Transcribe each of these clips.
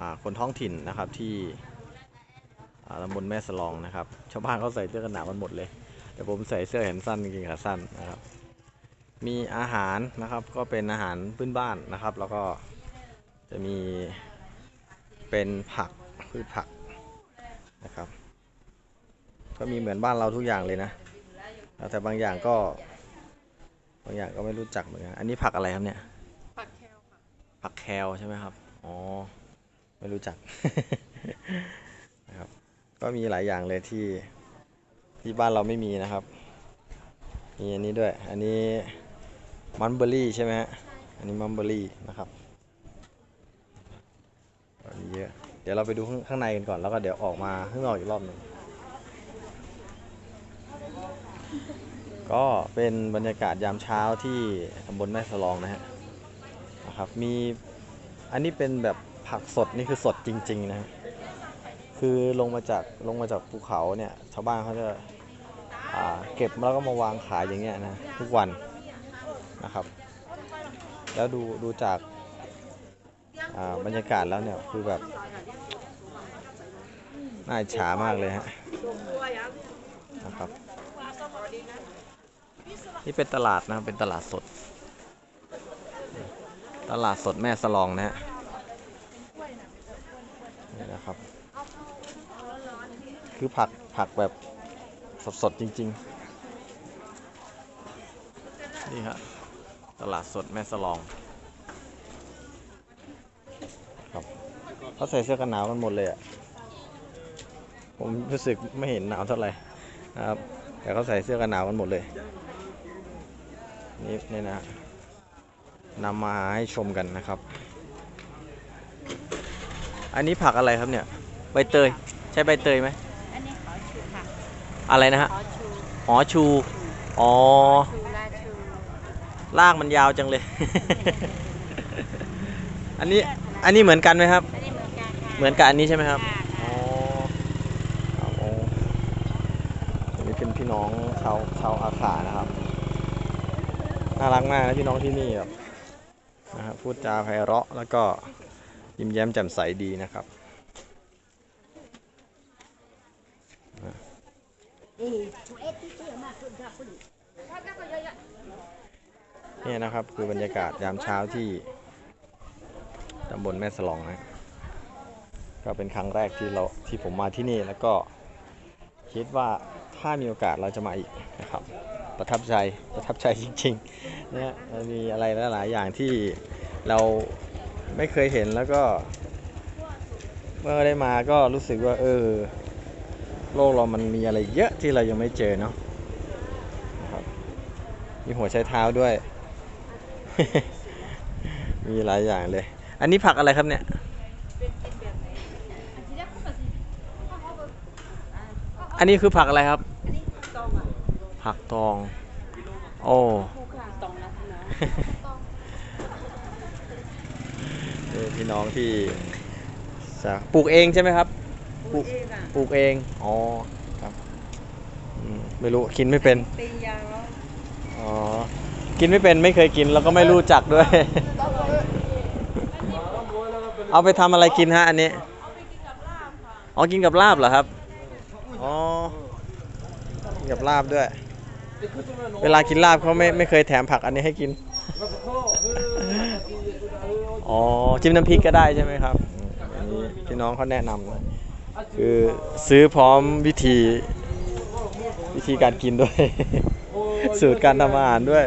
อ่าคนท้องถิ่นนะครับที่อ่าตำบลแม่สลองนะครับ ชาวบ้านเขาใส่เสื้อกันหนาวกันหมดเลย แต่ผมใส่เสื้อแขนสั้นกางเกงขาสั้นนะครับ มีอาหารนะครับก็เป็นอาหารพื้นบ้านนะครับ แล้วก็จะมีเป็นผักพืชผักนะครับ ก็มีเหมือนบ้านเราทุกอย่างเลยนะ แต่บางอย่างก็บางอย่างก็ไม่รู้จักเหมือนกัน อันนี้ผักอะไรครับเนี่ย ผักแคลค่ะผักแคลใช่ไหมครับ อ๋อ ไม่รู้จักนะครับ ก็มีหลายอย่างเลยที่ที่บ้านเราไม่มีนะครับ มีอันนี้ด้วย อันนี้มันเบอรี่ใช่ไหมฮะ อันนี้มันเบอรี่นะครับอันนี้เยอะ เดี๋ยวเราไปดูข้างข้างในกันก่อน แล้วก็เดี๋ยวออกมาข้างนอกอีกรอบหนึ่งก็เป็นบรรยากาศยามเช้าที่ตำบลแม่สลองนะฮะนะครับ มีอันนี้เป็นแบบ ผักสดนี่คือสดจริง ๆนะฮะคือลงมาจากลงมาจากภูเขาเนี่ยชาวบ้านเขาจะาเก็บแล้วก็มาวางขายอย่างเงี้ยนะทุกวันนะครับ แล้วดูดูจากาบรรยากาศแล้วเนี่ยคือแบบน่าฉามากเลยฮะนะครับ นี่เป็นตลาดนะครับเป็นตลาดสด ตลาดสดแม่สลองนะฮะ ครับ คือผักผักแบบสดๆจริง ๆ นี่ฮะตลาดสดแม่สลองครับเขาใส่เสื้อกันหนาวกันหมดเลยอะผมรู้สึกไม่เห็นหนาวเท่าไหร่นะครับ แต่เขาใส่เสื้อกันหนาวกันหมดเลยนี่นี่นะฮะนำมาให้ชมกันนะครับ อันนี้ผักอะไรครับเนี่ย ใบเตย ใช่ใบเตยไหมอันนี้ขอชูค่ะอะไรนะฮะ ขอชูอ๋อชู อ๋อ ชูราชูลากมันยาวจังเลย อันนี้ อันนี้เหมือนกันไหมครับ อันนี้เหมือนกันค่ะเหมือนกับอันนี้ใช่ไหมครับค่ะอ๋อครับโอ้อันนี้เป็นพี่น้องชาวชาวอาขานะครับ น่ารักมากนะพี่น้องที่นี่แบบนะครับพูดจาไพเราะแล้วก็ ยิ้มแย้มแจ่มใสดีนะครับนี่นะครับคือบรรยากาศยามเช้าที่ตำบลแม่สลองนะก็เป็นครั้งแรกที่เราที่ผมมาที่นี่แล้วก็คิดว่าถ้ามีโอกาสเราจะมาอีกนะครับ ประทับใจประทับใจจริงๆเนี่ยมีอะไรหลายๆอย่างที่เรา ไม่เคยเห็นแล้วก็ เมื่อได้มาก็รู้สึกว่า เออ โลกเรามันมีอะไรเยอะที่เรายังไม่เจอเนาะนะครับมีหัวใช้เท้าด้วย มีหลายอย่างเลย อันนี้ผักอะไรครับเนี่ยอันนี้คือผักอะไรครับ ผักตอง โอ้ตรงนะพี่ น้องนี่พี่น้องที่จะปลูกเองใช่ไหมครับ ปลูกเองอะปลูกเอง อ๋อ ครับอืมไม่รู้กินไม่เป็น ปียางแล้วอ๋อ กินไม่เป็นไม่เคยกินแล้วก็ไม่รู้จักด้วย เอาไปทำอะไรกินฮะอันนี้อ๋อ กินกับลาบเหรอครับ อ๋อ กินกับลาบด้วย เวลากินลาบเขาไม่ไม่เคยแถมผักอันนี้ให้กิน อ๋อจิ้มน้ำพริกก็ได้ใช่ไหมครับอันนี้พี่น้องเขาแนะนำนะคือซื้อพร้อมวิธีวิธีการกินด้วย สูตรการทำอาหารด้วย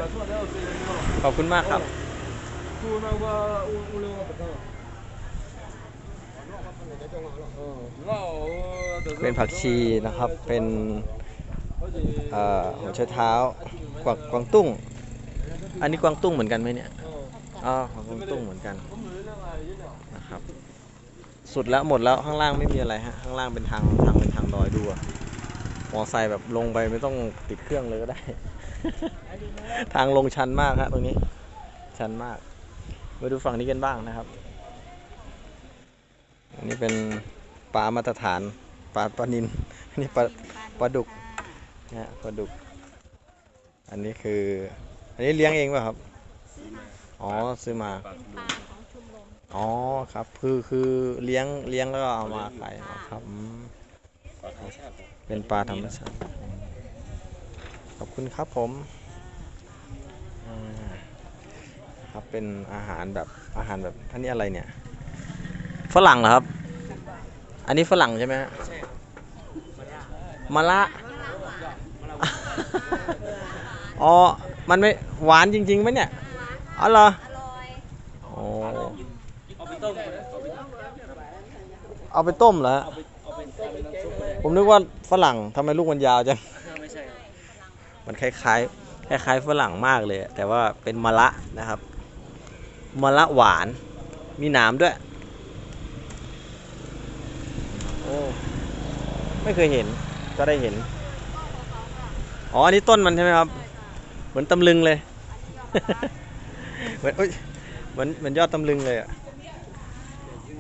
ขอบคุณมากครับเป็นผักชีนะครับ เป็นหัวไชเท้ากวางกวางตุ้ง อันนี้กวางตุ้งเหมือนกันไหมเนี่ยอ๋อกวางตุ้งเหมือนกันนะครับ สุดแล้วหมดแล้วข้างล่างไม่มีอะไรฮะข้างล่างเป็นทางทางเป็นทางดอยดูอะมอไซค์แบบลงไปไม่ต้องติดเครื่องเลยก็ได้ ทางลงชันมากฮะตรงนี้ ชันมาก มาดูฝั่งนี้กันบ้างนะครับ อันนี้เป็นปลามาตรฐานปลาปลานินอันนี้ปลาปลาดุกนะฮะปลาดุก อันนี้คืออั นนี้เลี้ยงเองป่ะครับอ๋อซื้อมา เป็นปลาของชุมลงอ๋อครับ คือคือเลี้ยงเลี้ยงแล้วก็เอามาขายอ๋อครับอืมปลาธรรมชาติครับเป็นปลาธรรมชาติขอบคุณครับผมอ่าครับเป็นอาหารแบบอาหารแบบอันนี้อะไรเนี่ย ฝรั่งเหรอครับ อันนี้ฝรั่งใช่ไหมฮะมะละอ๋อ มันไม่หวานจริงๆไหมเนี่ยอ๋อเหรอโอ้เอาไปต้มก็ได้เอาไปเอาไปต้มเหรอฮะเอาไปเอาไปทำเป็นน้ำซุปก็ได้ผมนึกว่าฝรั่งทำไมลูกมันยาวจังไม่ใช่ครับมันคล้ายๆคล้ายๆฝรั่งมากเลย แต่ว่าเป็นมะละนะครับมะละหวานมีหนามด้วยโอ้ไม่เคยเห็นก็ได้เห็นอ๋ออันนี้ต้นมันใช่ไหมครับ เหมือนตำลึงเลย เหมือนอุ๊ยเหมือนเหมือนยอดตำลึงเลยอะ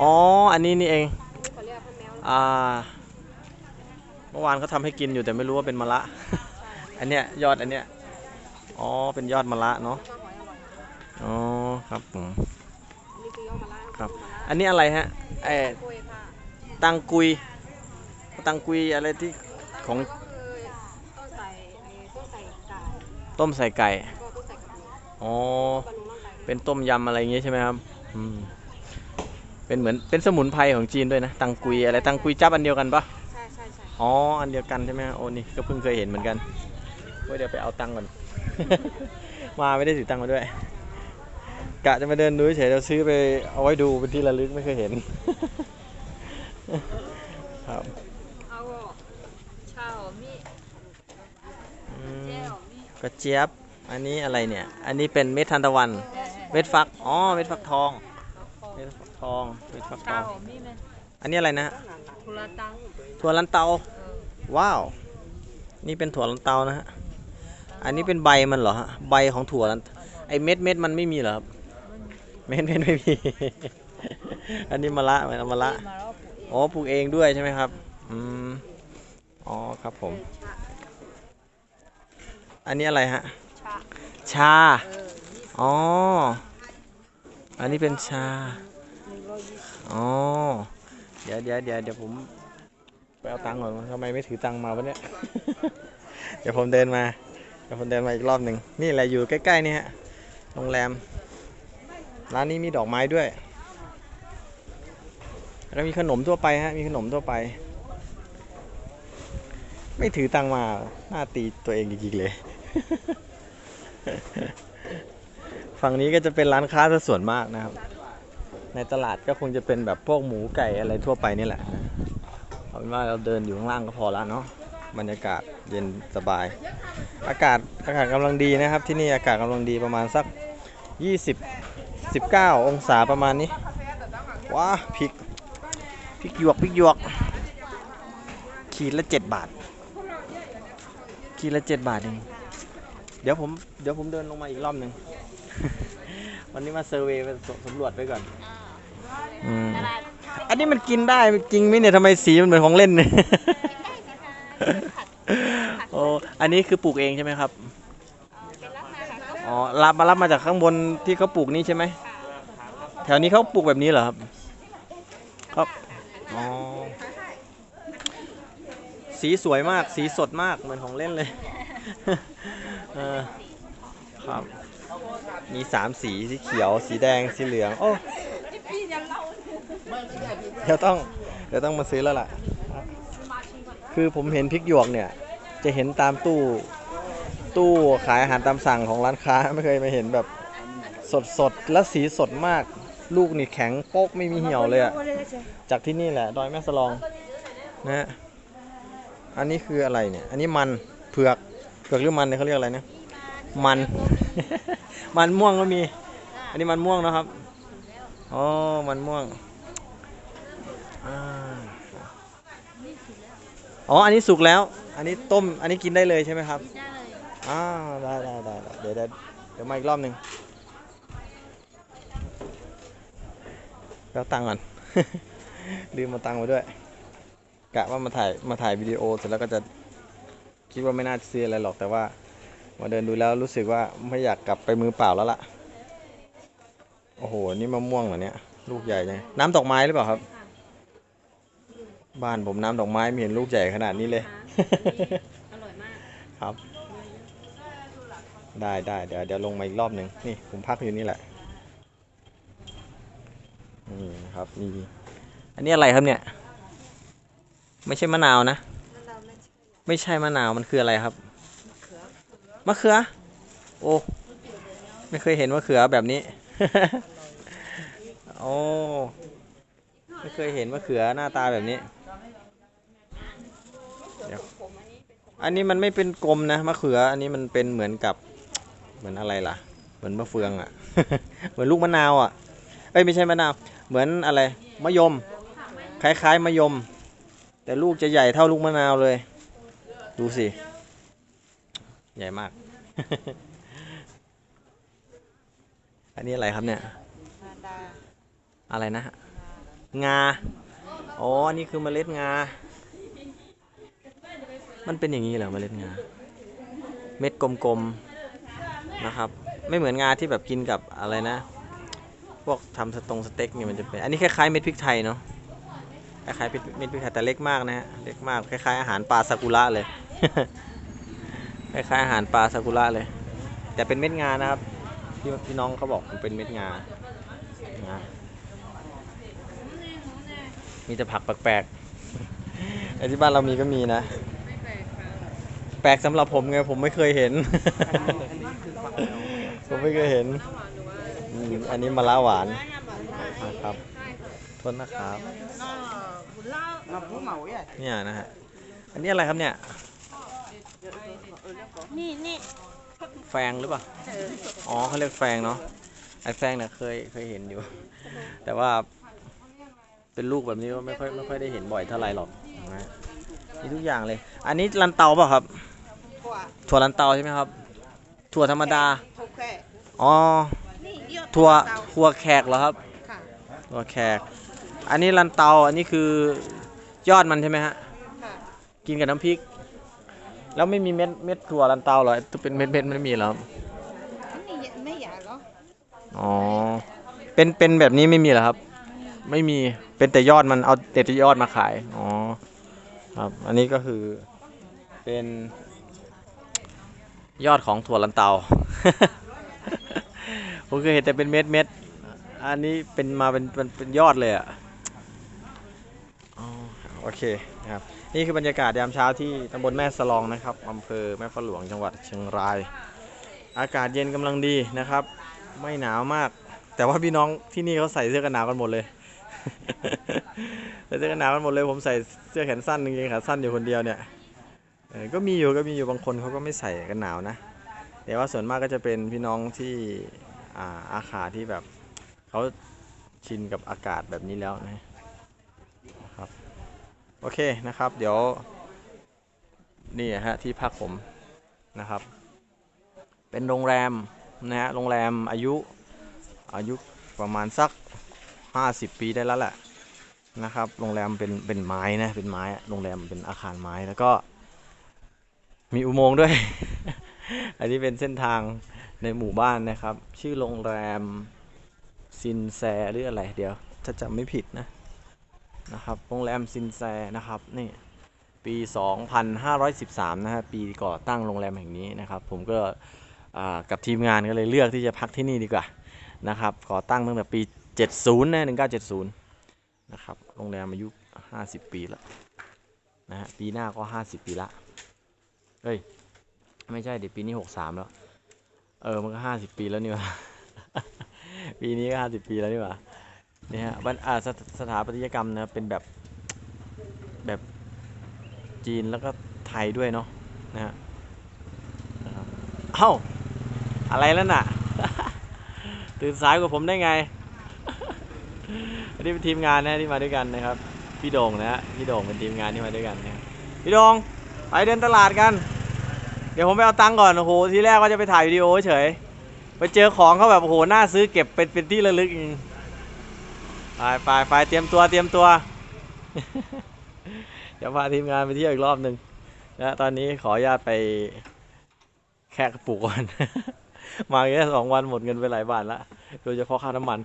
อ๋อ อันนี้นี่เองเขาเรียกว่าแมวอ่า เมื่อวานเขาทำให้กินอยู่แต่ไม่รู้ว่าเป็นมะละ อันเนี้ยยอดอันเนี้ย อ๋อ เป็นยอดมะละเนาะก็หอยอร่อยอ๋อ ครับผมนี่คือยอดมะระครับมะระอันนี้อะไรฮะไอ้กล้วยค่ะตังกุย ตังกุยอะไรที่ของ ก็คือต้นใส่ไอ้ต้นใส่ไก่ ต้มใส่ไก่ก็ต้นใส่กระดูกอ๋อบำรุงร่างกายเป็นต้มยำอะไรอย่างงี้ใช่ไหมครับอืมเป็นเหมือนเป็นสมุนไพรของจีนด้วยนะตังกุยอะไรตังกุยจับอันเดียวกันปะใช่ใช่ใช่อ๋ออันเดียวกันใช่ไหมฮะโอ้นี่ก็เพิ่งเคยเห็นเหมือนกันเว้ยเดี๋ยวไปเอาตังค์ก่อน มาไม่ได้ถือตังค์มาด้วยกะจะมาเดินดูเฉยๆเราซื้อไปเอาไว้ดูเป็นที่ระลึกไม่เคยเห็น ครับ เอาชาหอมมี่ อืม เจ้หอมมี่ กระเจี๊ยบ อันนี้อะไรเนี่ย อันนี้เป็นเม็ดทานตะวัน เม็ดฟัก อ๋อ เม็ดฟักทอง เม็ดฟักทอง เม็ดฟักทชาองหอมมี่ไหมอันนี้อะไรนะฮะทุลาตังถั่วลันเตาเออว้าว นี่เป็นถั่วลันเตานะฮะ อันนี้เป็นใบมันเหรอฮะ ใบของถั่วลันไอเม็ดเม็ดมันไม่มีเหรอครับ เม็ดเม็ดไม่มี อันนี้มะละมันเอามะละมาแล้วปลูกเองอ๋อ ปลูกเองด้วยใช่ไหมครับ อืม อ๋อ ครับผม อันนี้อะไรฮะ ชาชาเออยี่สิบอ๋อ อันนี้เป็นชาหนึ่งร้อยยี่สิบอ๋อ เดี๋ยวเดี๋ยวเดี๋ยวเดี๋ยวผมไปเอาตังค์ก่อนทำไมไม่ถือตังค์มาวะเนี่ย เดี๋ยวผมเดินมา เดี๋ยวผมเดินมาอีกรอบหนึ่ง นี่แหละอยู่ใกล้ๆนี่ฮะ โรงแรม ร้านนี้มีดอกไม้ด้วย แล้วมีขนมทั่วไปฮะ มีขนมทั่วไป ไม่ถือตังค์มา หน้าตีตัวเองจริงๆเลย ฝั่งนี้ก็จะเป็นร้านค้าซะส่วนมากนะครับ ในตลาดก็คงจะเป็นแบบพวกหมูไก่อะไรทั่วไปนี่แหละเอาเป็นว่าเราเดินอยู่ข้างล่างก็พอแล้วเนาะบรรยากาศเย็นสบาย อากาศอากาศกำลังดีนะครับ ที่นี่อากาศกำลังดีประมาณสัก 20 19 องศาประมาณนี้ว้าพริกพริกหยวกพริกหยวก ขีดละ 7 บาท ขีดละ 7 บาทเอง เดี๋ยวผมเดี๋ยวผมเดินลงมาอีกรอบหนึ่ง วันนี้มาเซอร์เวย์มาสำรวจไว้ก่อนอืมอันนี้มันกินได้จริงไหมเนี่ยทำไมสีมันเหมือนของเล่นเนี่ยโอ้อันนี้คือปลูกเองใช่ไหมครับอ๋อรับมารับมาจากข้างบนที่เขาปลูกนี่ใช่ไหมแถวนี้เขาปลูกแบบนี้เหรอครับครับอ๋อสีสวยมากสีสดมากเหมือนของเล่นเลย เออครับ มีสามสีสีเขียว สีแดงสีเหลือง โอ้เดี๋ยวต้องเดี๋ยวต้องมาซื้อแล้วล่ะ คือผมเห็นพริกหยวกเนี่ย จะเห็นตามตู้ตู้ขายอาหารตามสั่งของร้านค้าไม่เคยมาเห็นแบบสดสดและสีสดมาก ลูกนี่แข็งโป๊กไม่มีเหี่ยวเลยอะจากที่นี่แหละ ดอยแม่สลองนะฮะอันนี้คืออะไรเนี่ย อันนี้มันเผือก ผือกหรือมันเนี่ยเขาเรียกอะไรนะมัน มันม่วงก็มี อันนี้มันม่วงนะครับอ๋อมันม่วงอาอ๋อ อันนี้สุกแล้ว อันนี้ต้ม อันนี้กินได้เลยใช่ไหมครับได้เลยอ่าได้ได้ได้ได้เดี๋ยวเดี๋ยวเดี๋ยวมาอีกรอบหนึ่งแล้วตังค์ก่อนลืมมาตังค์มาด้วยกะว่ามาถ่ายมาถ่ายวิดีโอเสร็จแล้วก็จะ คิดว่าไม่น่าจะซื้ออะไรหรอกแต่ว่ามาเดินดูแล้วรู้สึกว่าไม่อยากกลับไปมือเปล่าแล้วล่ะ โอ้โห นี่มะม่วงเหรอเนี่ย ลูกใหญ่เลยน้ำดอกไม้หรือเปล่าครับ บ้านผมน้ำดอกไม้ไม่เห็นลูกใหญ่ขนาดนี้เลย อร่อยมาก ครับ ได้ได้เดี๋ยวเดี๋ยวลงมาอีกรอบหนึ่งนี่ผมพักอยู่นี่แหละ นี่นะครับมี อันนี้อะไรครับเนี่ย ไม่ใช่มะนาวนะ ไม่ใช่มะนาวมันคืออะไรครับ มะเขือ โอ้ ไม่เคยเห็นมะเขือแบบนี้ โอ้ ไม่เคยเห็นมะเขือหน้าตาแบบนี้ อันนี้มันไม่เป็นกลมนะมะเขือ อันนี้มันเป็นเหมือนกับ เหมือนอะไรล่ะ เหมือนมะเฟืองอะ่ะ เหมือนลูกมะนาวอะ่ะ เอ้ยไม่ใช่มะนาว เหมือนอะไร มะยม คล้ายๆมะยม แต่ลูกจะใหญ่เท่าลูกมะนาวเลย ดูสิ ใหญ่มาก อันนี้อะไรครับเนี่ย อะไรนะ งา อ๋อ อันนี้คือเมล็ดงา มันเป็นอย่างนี้เหรอเมล็ดงา เม็ดกลมๆ นะครับ ไม่เหมือนงาที่แบบกินกับอะไรนะ พวกทำสตรงสเต็กเนี่ยมันจะเป็น อันนี้คล้ายๆเม็ดพริกไทยเนาะคล้ายๆเม็ดพริกไทยแต่เล็กมากนะฮะ เล็กมาก คล้ายๆอาหารปลาซากุระเลย คล้ายๆอาหารปลาซากุระเลย แต่เป็นเม็ดงานะครับพี่พี่น้องเขาบอกมันเป็นเม็ดงางามีแต่ผักแปลกๆไอ้ที่บ้านเรามีก็มีนะ แปลกสำหรับผมไงผมไม่เคยเห็น ผมไม่เคยเห็น อันนี้มะระหวานครับทษนะครับเนี่ยนะฮะ อันนี้อะไรครับเนี่ย นี่นี่แฟงหรือเปล่า อ๋อเขาเรียกแฟงเนาะ ไอ้แฟงเนี่ยเคยเคยเห็นอยู่ แต่ว่าเป็นลูกแบบนี้ก็ไม่ค่อยไม่ค่อยได้เห็นบ่อยเท่าไหร่หรอกนะมีทุกอย่างเลย อันนี้ลันเตาเปล่ะครับ ถั่วลันเตาใช่ไหมครับ ถั่วธรรมดาถูกแค่อ๋อนี่เยอะถั่วเตาถั่วแขกเหรอครับค่ะถั่วแขก อันนี้ลันเตา อันนี้คือยอดมันใช่ไหมฮะค่ะกินกับน้ำพริก แล้วไม่มีเม็ดเม็ดถั่วลันเตาเหรอตัวเป็นเม็ดเม็ดไม่มีเหรอครับอันนี้ไม่อยากเหรออ๋อเป็นเป็นแบบนี้ไม่มีเหรอครับ ไม่มีเป็นแต่ยอดมันเอาแต่ยอดมาขายอ๋อครับ อันนี้ก็คือเป็นยอดของถั่วลันเตา ผมเคยเห็นแต่เป็นเม็ดเม็ดอันนี้เป็นมาเป็นเป็นเป็นยอดเลยอะอ๋อโอเคนะครับ นี่คือบรรยากาศยามเช้าที่ตำบลแม่สลองนะครับอำเภอแม่ฟ้าหลวงจังหวัดเชียงราย อากาศเย็นกำลังดีนะครับ ไม่หนาวมาก แต่ว่าพี่น้องที่นี่เขาใส่เสื้อกันหนาวกันหมดเลยใส่เสื้อกันหนาวกันหมดเลย ผมใส่เสื้อแขนสั้นกางเกงขาสั้นอยู่คนเดียวเนี่ยก็มีอยู่ก็มีอยู่บางคนเขาก็ไม่ใส่กันหนาวนะแต่ว่าส่วนมากก็จะเป็นพี่น้องที่อาอาขาที่แบบเขาชินกับอากาศแบบนี้แล้วนะ โอเคนะครับ เดี๋ยว นี่ฮะที่พักผมนะครับ เป็นโรงแรมนะฮะโรงแรมอายุอายุประมาณสัก 50 ปีได้แล้วแหละนะครับ โรงแรมเป็นเป็นไม้นะเป็นไม้โรงแรมเป็นอาคารไม้แล้วก็ มีอุโมงค์ด้วย อันนี้เป็นเส้นทางในหมู่บ้านนะครับ ชื่อโรงแรมซินแซหรืออะไรเดี๋ยวถ้าจำไม่ผิดนะ นะครับโรงแรมซินแซนะครับนี่ปี 2513 นะฮะปีก่อตั้งโรงแรมแห่งนี้นะครับ ผมก็กับทีมงานก็เลยเลือกที่จะพักที่นี่ดีกว่านะครับก่อตั้งตั้งแต่ปี 70 นะ 1970 นะครับโรงแรมอายุ 50 ปีแล้วนะฮะปีหน้าก็ 50 ปีละเฮ้ย ไม่ใช่เดี๋ยวปีนี้ 63 แล้ว เออ มันก็ 50 ปีแล้วนี่ว่าปีนี้ก็ 50 ปีแล้วนี่ว่าเนี่ยฮะบันอาสถสถาปัตยกรรมนะเป็นแบบแบบจีนแล้วก็ไทยด้วยเนาะนะฮะเอ้าอะไรแล้วน่ะ ตื่นสายกว่าผมได้ไง อันนี้เป็นทีมงานนะที่มาด้วยกันนะครับ พี่โด่งนะฮะพี่โด่งเป็นทีมงานที่มาด้วยกันนะพี่โด่งไปเดินตลาดกัน เดี๋ยวผมไปเอาตังค์ก่อน โอ้โห ทีแรกว่าจะไปถ่ายวิดีโอเฉย ไปเจอของเขาแบบโอ้โห น่าซื้อเก็บเป็นเป็นที่ระลึกจริง ไปไปไปเตรียมตัวเตรียมตัวเดี๋ยวพาทีมงานไปเที่ยวอีกรอบหนึ่งนะตอนนี้ขออนุญาตไปแค่กระปุกก่อนมาแค่สองวันหมดเงินไปหลายบาทละโดยเฉพาะค่าน้ำมัน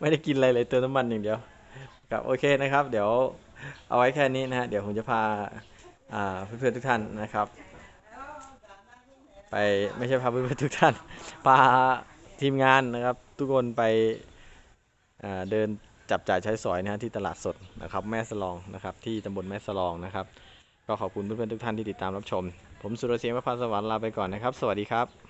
ไม่ได้กินอะไรเลยเติมน้ำมันอย่างเดียวครับโอเคนะครับ เดี๋ยวเอาไว้แค่นี้นะฮะเดี๋ยวผมจะพาเพื่อนๆทุกท่านนะครับ ไปไม่ใช่พาเพื่อนๆทุกท่านพาทีมงานนะครับ ทุกคนไป เดินจับจ่ายใช้สอยนะฮะที่ตลาดสดนะครับแม่สลองนะครับที่ตำบลแม่สลองนะครับ ก็ขอบคุณเพื่อนๆทุกท่านที่ติดตามรับชม ผมสุรเสียงประพันธ์สวรรค์ลาไปก่อนนะครับ สวัสดีครับ